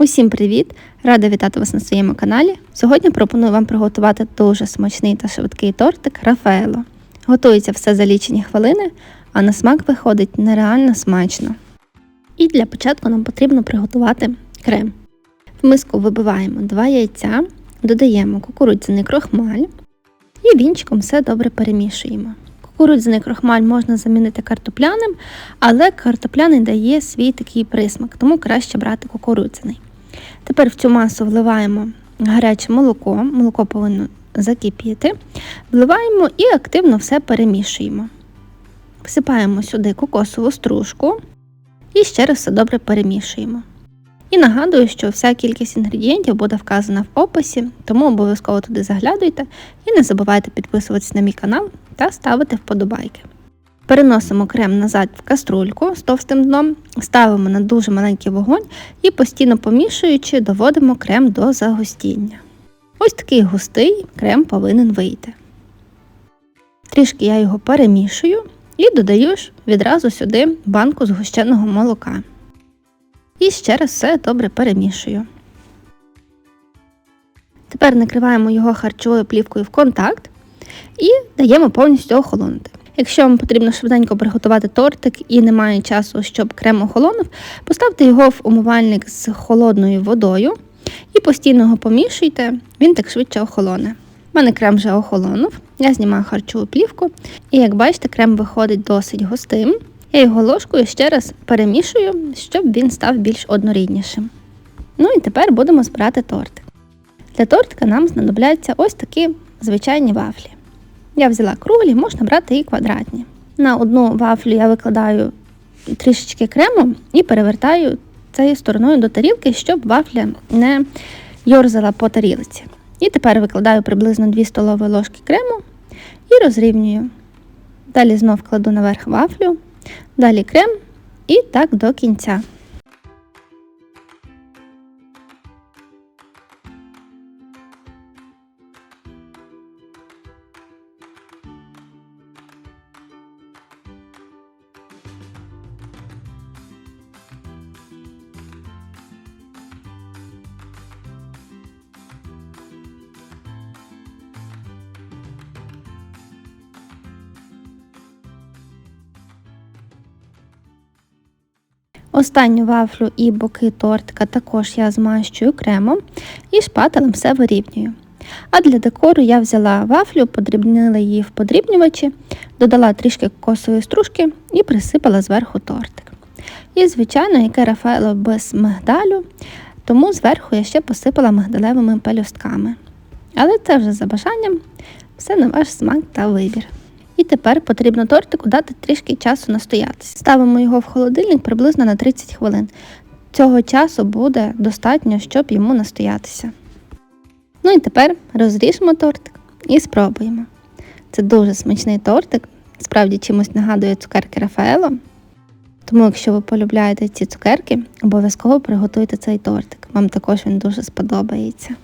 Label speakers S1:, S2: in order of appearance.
S1: Усім привіт! Рада вітати вас на своєму каналі. Сьогодні пропоную вам приготувати дуже смачний та швидкий тортик Рафаело. Готується все за лічені хвилини, а на смак виходить нереально смачно. І для початку нам потрібно приготувати крем. В миску вибиваємо 2 яйця, додаємо кукурудзяний крохмаль і вінчиком все добре перемішуємо. Кукурудзяний крохмаль можна замінити картопляним, але картопляний дає свій такий присмак, тому краще брати кукурудзяний. Тепер в цю масу вливаємо гаряче молоко, молоко повинно закипіти, вливаємо і активно все перемішуємо. Всипаємо сюди кокосову стружку і ще раз все добре перемішуємо. І нагадую, що вся кількість інгредієнтів буде вказана в описі, тому обов'язково туди заглядуйте і не забувайте підписуватись на мій канал та ставити вподобайки. Переносимо крем назад в каструльку з товстим дном, ставимо на дуже маленький вогонь і постійно помішуючи, доводимо крем до загустіння. Ось такий густий крем повинен вийти. Трішки я його перемішую і додаю ж відразу сюди банку згущеного молока. І ще раз все добре перемішую. Тепер накриваємо його харчовою плівкою в контакт і даємо повністю охолонути. Якщо вам потрібно швиденько приготувати тортик і немає часу, щоб крем охолонув, поставте його в умивальник з холодною водою і постійно його помішуйте, він так швидше охолоне. У мене крем вже охолонув, я знімаю харчову плівку, і як бачите, крем виходить досить густим. Я його ложкою ще раз перемішую, щоб він став більш одноріднішим. Ну і тепер будемо збирати тортик. Для тортика нам знадобляться ось такі звичайні вафлі. Я взяла круглі, можна брати і квадратні. На одну вафлю я викладаю трішечки крему і перевертаю цією стороною до тарілки, щоб вафля не йорзала по тарілці. І тепер викладаю приблизно 2 столові ложки крему і розрівнюю. Далі знов кладу наверх вафлю, далі крем і так до кінця. Останню вафлю і боки тортика також я змащую кремом і шпателем все вирівнюю. А для декору я взяла вафлю, подрібнила її в подрібнювачі, додала трішки кокосової стружки і присипала зверху тортик. І, звичайно, яке рафаело без мигдалю, тому зверху я ще посипала мигдалевими пелюстками. Але це вже за бажанням, все на ваш смак та вибір. І тепер потрібно тортику дати трішки часу настоятися. Ставимо його в холодильник приблизно на 30 хвилин. Цього часу буде достатньо, щоб йому настоятися. Ну і тепер розріжемо тортик і спробуємо. Це дуже смачний тортик, справді чимось нагадує цукерки Рафаело. Тому, якщо ви полюбляєте ці цукерки, обов'язково приготуйте цей тортик. Вам також він дуже сподобається.